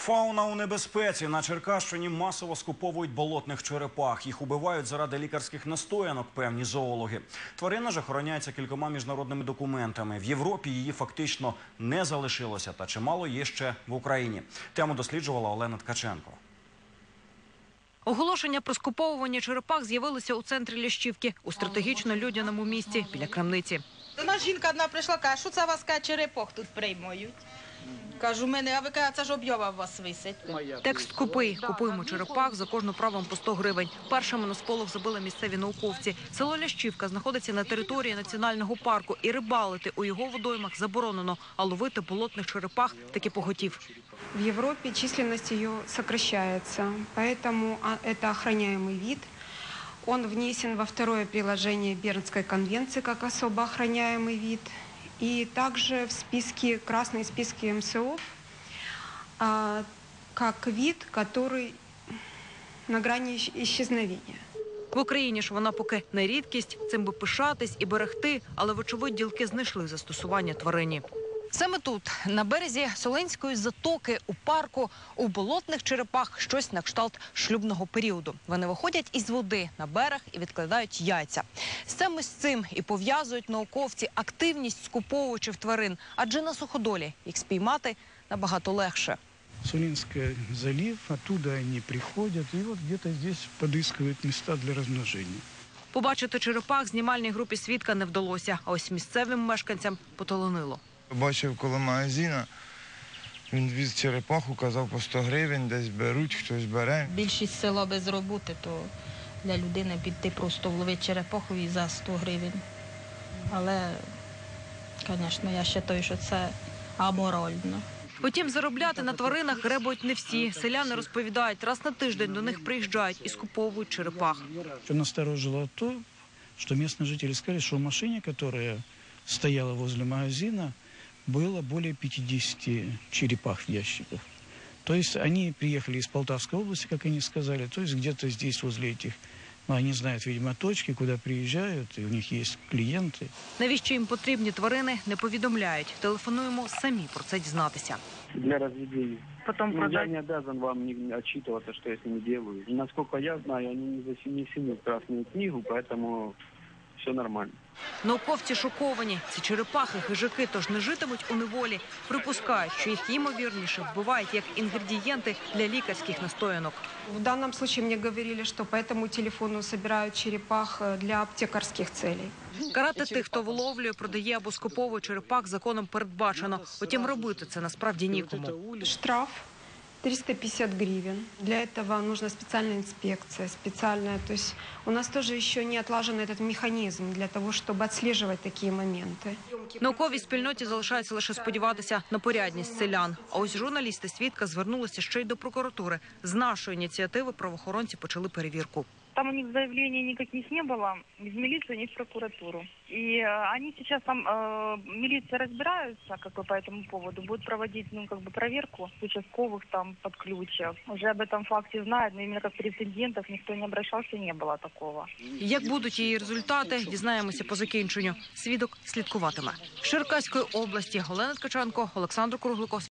Фауна у небезпеці на Черкащині масово скуповують болотних черепах. Їх убивають заради лікарських настоянок, певні зоологи. Тварина ж охороняється кількома міжнародними документами. В Європі її фактично не залишилося, та чимало є ще в Україні. Тему досліджувала Олена Ткаченко. Оголошення про скуповування черепах з'явилося у центрі Лящівки у стратегічно людяному місті біля крамниці. До нас жінка одна прийшла, каже, що це вас каже, черепох тут приймають. Кажу, мене, а ви каже, це ж об'ява у вас висить. Текст купи. Купуємо черепах за кожну правом по 100 гривень. Першими на сполох забили місцеві науковці. Село Лящівка знаходиться на території національного парку, і рибалити у його водоймах заборонено, а ловити болотних черепах таки поготів. В Европе численность ее сокращается, поэтому а, это охраняемый вид. Он внесен во второе приложение Бернской конвенции как особо охраняемый вид. И также в списке, красной списке МСО, а, как вид, который на грани исч- исчезновения. В Україні ж вона поки не рідкість, цим би пишатись і берегти, але вочевидь ділки знайшли застосування тварині. Саме тут, на березі Соленської затоки, у парку, у болотних черепах щось на кшталт шлюбного періоду. Вони виходять із води на берег і відкладають яйця. Саме з цим і пов'язують науковці активність скуповувачів тварин, адже на суходолі їх спіймати набагато легше. Сулинский залив, оттуда они приходят и вот где-то здесь подыскивают места для размножения. Побачити черепах знімальній групі свідка не вдалося, а ось місцевим мешканцям потолонило. Бачив коло магазина, він віз черепаху, казав по 100 гривень, десь беруть, хтось бере. Більшість села без роботи, то для людини піти просто вловити черепаху і за 100 гривень. Але, звісно, я вважаю, що це аморально. Втім, заробляти на тваринах гребують не всі. Селяни розповідають, раз на тиждень до них приїжджають і скуповують черепах. Насторожило то, что местные жители сказали, что в машине, которая стояла возле магазина, было более 50 черепах в ящиках. То есть они приехали из Полтавской области, как они сказали, то есть где-то здесь возле этих, ну, они знают, видимо, точки, куда приезжают, и у них есть клиенты. Навіщо їм потрібні тварини, не повідомляють. Телефонуємо самі про це дізнатися. для разведения. Потім Ну, я не обязан вам не не отчитываться, что я с ними делаю. Насколько я знаю, они не занесены в Красную книгу, поэтому все нормально. Науковці шоковані. Ці черепахи, хижаки, тож не житимуть у неволі. Припускають, що їх ймовірніше вбивають як інгредієнти для лікарських настоянок. В данном случае мне говорили, что по этому телефону собирают черепах э, для аптекарских целей. Карати тих, хто виловлює, продає або скуповує черепах, законом передбачено. Утім, робити це насправді нікому. Штраф 350 гривен. Для этого нужна специальная инспекция, специальная. То есть у нас тоже еще не отлажен этот механизм для того, чтобы отслеживать такие моменты. Науковій спільноті залишається лише сподіватися на порядність селян. А ось журналісти свідка звернулися ще й до прокуратури. З нашої ініціативи правоохоронці почали перевірку. Там у них заявлений никаких не было, ни в милицию, ни в прокуратуру. И э, они сейчас там, э, милиция разбираются как бы по этому поводу, будут проводить, ну, как бы проверку участковых там под ключ. Уже об этом факте знают, но именно как прецедентов никто не обращался, не было такого. Як будуть її результати, дізнаємося по закінченню. Свідок слідкуватиме. З Черкаської області Олена Ткаченко, Олександр Кругликов.